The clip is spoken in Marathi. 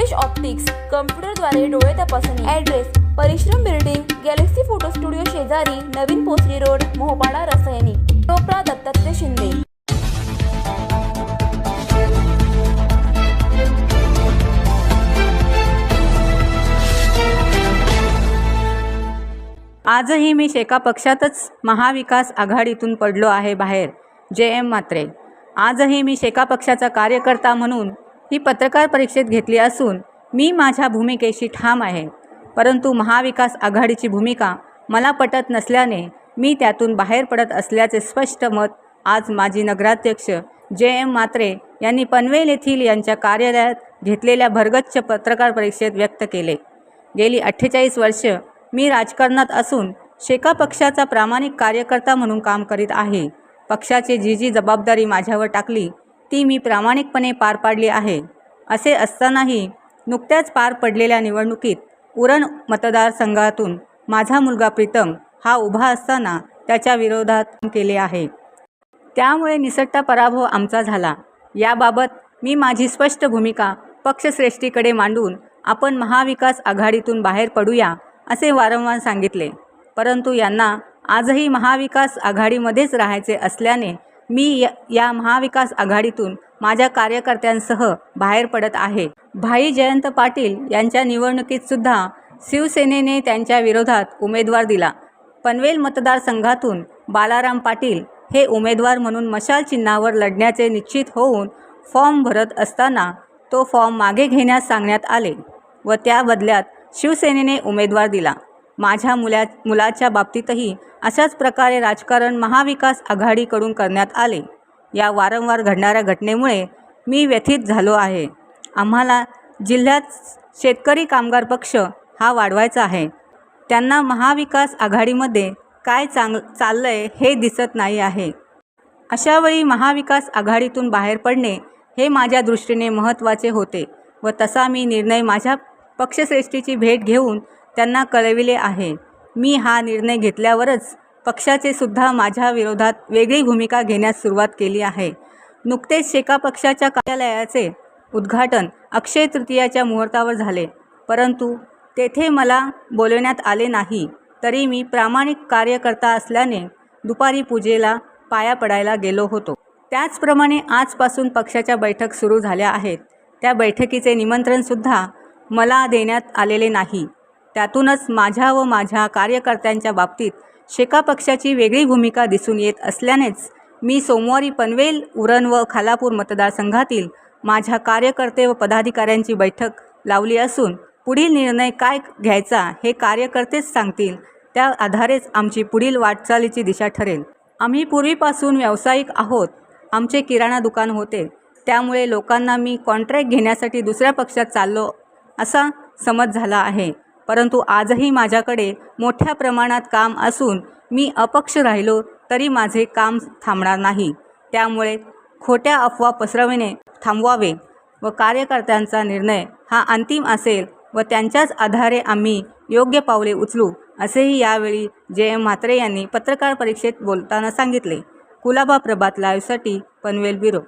रितेश ऑप्टिक्स कम्प्युटरद्वारे डोळे तपासणी. ॲड्रेस परिश्रम बिल्डिंग गॅलेक्सी फोटो स्टुडिओ शेजारी नवीन पोसरी रोड मोहपाडा रसायनी. टोपरा दत्तात्रय शिंदे. आजही मी शेका पक्षातच महाविकास आघाडीतून पडलो आहे बाहेर. जे एम मात्रे. आजही मी शेका पक्षाचा कार्यकर्ता म्हणून ही पत्रकार परीक्षेत घेतली असून मी माझ्या भूमिकेशी ठाम आहे. परंतु महाविकास आघाडीची भूमिका मला पटत नसल्याने मी त्यातून बाहेर पडत असल्याचे स्पष्ट मत आज माजी नगराध्यक्ष जे एम मात्रे यांनी पनवेल येथील यांच्या कार्यालयात घेतलेल्या भरगच्च पत्रकार परीक्षेत व्यक्त केले. गेली अठ्ठेचाळीस वर्ष मी राजकारणात असून शेका पक्षाचा प्रामाणिक कार्यकर्ता म्हणून काम करीत आहे. पक्षाची जी जी जबाबदारी माझ्यावर टाकली ती मी प्रामाणिकपणे पार पाडली आहे असे असतानाही नुकत्याच पार पडलेल्या निवडणुकीत उरण मतदारसंघातून माझा मुलगा प्रीतम हा उभा असताना त्याच्या विरोधात केले आहे. त्यामुळे निसटता पराभव आमचा झाला. याबाबत मी माझी स्पष्ट भूमिका पक्षश्रेष्ठीकडे मांडून आपण महाविकास आघाडीतून बाहेर पडूया असे वारंवार सांगितले. परंतु यांना आजही महाविकास आघाडीमध्येच राहायचे असल्याने मी या या महाविकास आघाडीतून माझ्या कार्यकर्त्यांसह बाहेर पडत आहे. भाई जयंत पाटील यांच्या निवडणुकीतसुद्धा शिवसेनेने त्यांच्या विरोधात उमेदवार दिला. पनवेल मतदारसंघातून बालाराम पाटील हे उमेदवार म्हणून मशाल चिन्हावर लढण्याचे निश्चित होऊन फॉर्म भरत असताना तो फॉर्म मागे घेण्यास सांगण्यात आले व त्या बदल्यात शिवसेनेने उमेदवार दिला. माझ्या मुला मुलाच्या बाबतीतही अशाच प्रकारे राजकारण महाविकास आघाडीकडून करण्यात आले. या वारंवार घडणाऱ्या घटनेमुळे मी व्यथित झालो आहे. आम्हाला जिल्ह्यात शेतकरी कामगार पक्ष हा वाढवायचा आहे. त्यांना महाविकास आघाडीमध्ये काय चांग चाललं आहे हे दिसत नाही आहे. अशावेळी महाविकास आघाडीतून बाहेर पडणे हे माझ्या दृष्टीने महत्त्वाचे होते व तसा मी निर्णय माझ्या पक्षश्रेष्ठीची भेट घेऊन त्यांना कळविले आहे. मी हा निर्णय घेतल्यावरच पक्षाचे सुद्धा माझ्या विरोधात वेगळी भूमिका घेण्यास सुरुवात केली आहे. नुकतेच शेका पक्षाच्या कार्यालयाचे उद्घाटन अक्षय तृतीयाच्या मुहूर्तावर झाले. परंतु तेथे मला बोलवण्यात आले नाही. तरी मी प्रामाणिक कार्यकर्ता असल्याने दुपारी पूजेला पाया पडायला गेलो होतो. त्याचप्रमाणे आजपासून पक्षाच्या बैठक सुरू झाल्या आहेत. त्या बैठकीचे निमंत्रणसुद्धा मला देण्यात आलेले नाही. त्यातूनच माझ्या व माझ्या कार्यकर्त्यांच्या बाबतीत शेका पक्षाची वेगळी भूमिका दिसून येत असल्यानेच मी सोमवारी पनवेल उरण व खालापूर मतदारसंघातील माझ्या कार्यकर्ते व पदाधिकाऱ्यांची बैठक लावली असून पुढील निर्णय काय घ्यायचा हे कार्यकर्तेच सांगतील. त्या आधारेच आमची पुढील वाटचालीची दिशा ठरेल. आम्ही पूर्वीपासून व्यावसायिक आहोत. आमचे किराणा दुकान होते. त्यामुळे लोकांना मी कॉन्ट्रॅक्ट घेण्यासाठी दुसऱ्या पक्षात चाललो असा समज झाला आहे. परंतु आजही माझ्याकडे मोठ्या प्रमाणात काम असून मी अपक्ष राहिलो तरी माझे काम थांबणार नाही. त्यामुळे खोट्या अफवा पसरविणे थांबवावे व कार्यकर्त्यांचा निर्णय हा अंतिम असेल व त्यांच्याच आधारे आम्ही योग्य पावले उचलू असेही यावेळी जे एम म्हात्रे यांनी पत्रकार परीक्षेत बोलताना सांगितले. कुलाबा प्रभात लाईव्हसाठी पनवेल ब्युरो.